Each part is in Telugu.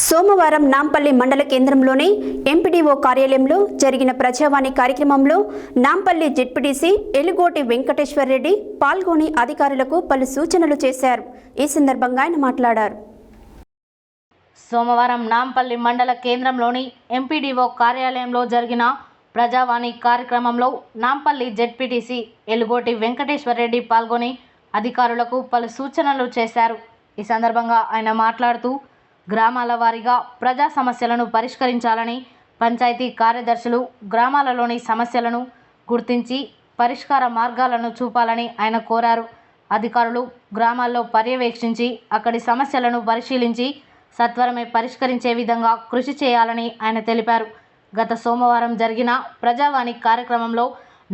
సోమవారం నాంపల్లి మండల కేంద్రంలోని ఎంపీడీఓ కార్యాలయంలో జరిగిన ప్రజావాణి కార్యక్రమంలో నాంపల్లి జెడ్పీటీసీ ఎలుగోటి వెంకటేశ్వర్ రెడ్డి పాల్గొని అధికారులకు పలు సూచనలు చేశారు. ఈ సందర్భంగా ఆయన మాట్లాడారు. సోమవారం నాంపల్లి మండల కేంద్రంలోని ఎంపీడీఓ కార్యాలయంలో జరిగిన ప్రజావాణి కార్యక్రమంలో నాంపల్లి జెడ్పీటీసీ ఎలుగోటి వెంకటేశ్వర్ రెడ్డి పాల్గొని అధికారులకు పలు సూచనలు చేశారు. ఈ సందర్భంగా ఆయన మాట్లాడుతూ గ్రామాల వారీగా ప్రజా సమస్యలను పరిష్కరించాలని పంచాయతీ కార్యదర్శులు గ్రామాలలోని సమస్యలను గుర్తించి పరిష్కార మార్గాలను చూపాలని ఆయన కోరారు. అధికారులు గ్రామాల్లో పర్యవేక్షించి అక్కడి సమస్యలను పరిశీలించి సత్వరమే పరిష్కరించే విధంగా కృషి చేయాలని ఆయన తెలిపారు. గత సోమవారం జరిగిన ప్రజావాణి కార్యక్రమంలో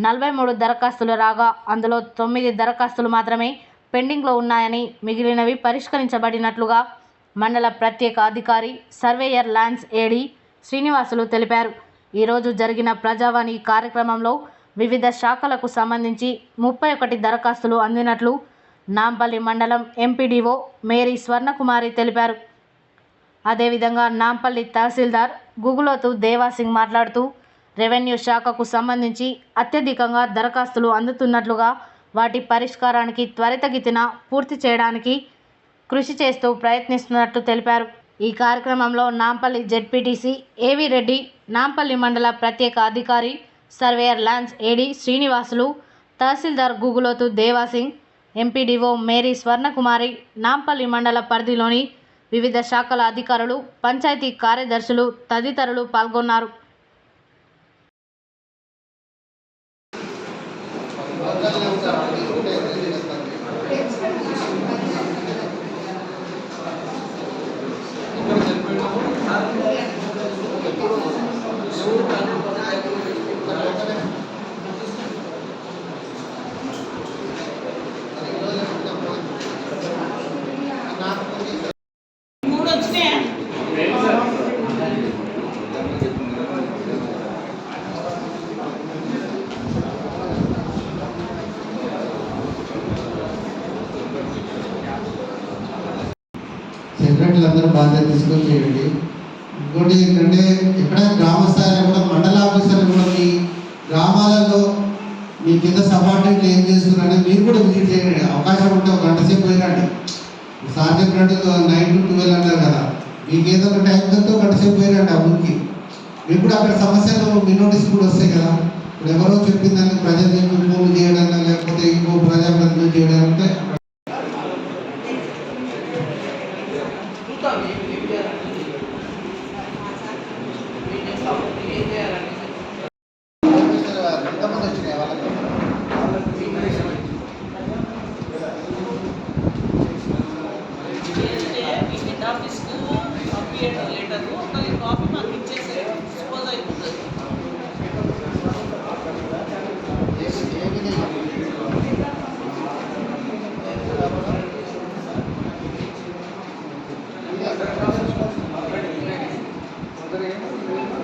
నలభై మూడు దరఖాస్తులు రాగా అందులో తొమ్మిది దరఖాస్తులు మాత్రమే పెండింగ్లో ఉన్నాయని మిగిలినవి పరిష్కరించబడినట్లుగా మండల ప్రత్యేక అధికారి సర్వేయర్ ల్యాన్స్ ఏడి శ్రీనివాసులు తెలిపారు. ఈరోజు జరిగిన ప్రజావాణి కార్యక్రమంలో వివిధ శాఖలకు సంబంధించి ముప్పై ఒకటి దరఖాస్తులు అందినట్లు నాంపల్లి మండలం ఎంపీడీఓ మేరీ స్వర్ణకుమారి తెలిపారు. అదేవిధంగా నాంపల్లి తహసీల్దార్ గుగులోతు దేవాసింగ్ మాట్లాడుతూ రెవెన్యూ శాఖకు సంబంధించి అత్యధికంగా దరఖాస్తులు అందుతున్నట్లుగా వాటి పరిష్కారానికి త్వరితగితిన పూర్తి చేయడానికి కృషి చేస్తూ ప్రయత్నిస్తున్నట్లు తెలిపారు. ఈ కార్యక్రమంలో నాంపల్లి జెడ్పీటీసీ ఏవి రెడ్డి నాంపల్లి మండల ప్రత్యేక అధికారి surveyor lands AD Srinivasulu tahsildar Guguloth Devasingh MPDO Mary Swarnakumari Nampally మండల పరిధిలోని వివిధ శాఖల అధికారులు పంచాయతీ కార్యదర్శులు తదితరులు పాల్గొన్నారు. మూడు వచ్చినాయా సెక్రటరీలు అందరూ బాధ్యత తీసుకొని చేయండి. ఇంకోటి ఏంటంటే ఎక్కడైనా గ్రామ స్థాయిలో కూడా మండల ఆఫీసర్లు కూడా మీ గ్రామాలలో మీ కింద సబార్డినేట్లు ఏం చేస్తున్నారని మీరు కూడా విజిట్ చేయండి. అవకాశం ఉంటే ఒక గంట సేపు పోయిరండి. సార్ చెప్పినట్టు నైన్ టు ట్వెల్వ్ అన్నారు కదా. మీకు ఏదో ఒక టైం కంటే ఒక ఆ ఊరికి. మీకు కూడా అక్కడ సమస్యలు మీ నోటీస్ కూడా వస్తాయి కదా. ఇప్పుడు ఎవరో చెప్పిందని ప్రజలు ఫోన్ చేయడం లేకపోతే ఇంకో ప్రజాప్రతినిధులు చేయడం అంటే చూద్దాం ఏం ఏం చేయాలండి ఏం చేస్తాం ఏం చేయాలండి ఎంతమంది వచ్చినాయి వాళ్ళకి వాళ్ళకి మీ కనెక్షన్ ఏంటంటే మీ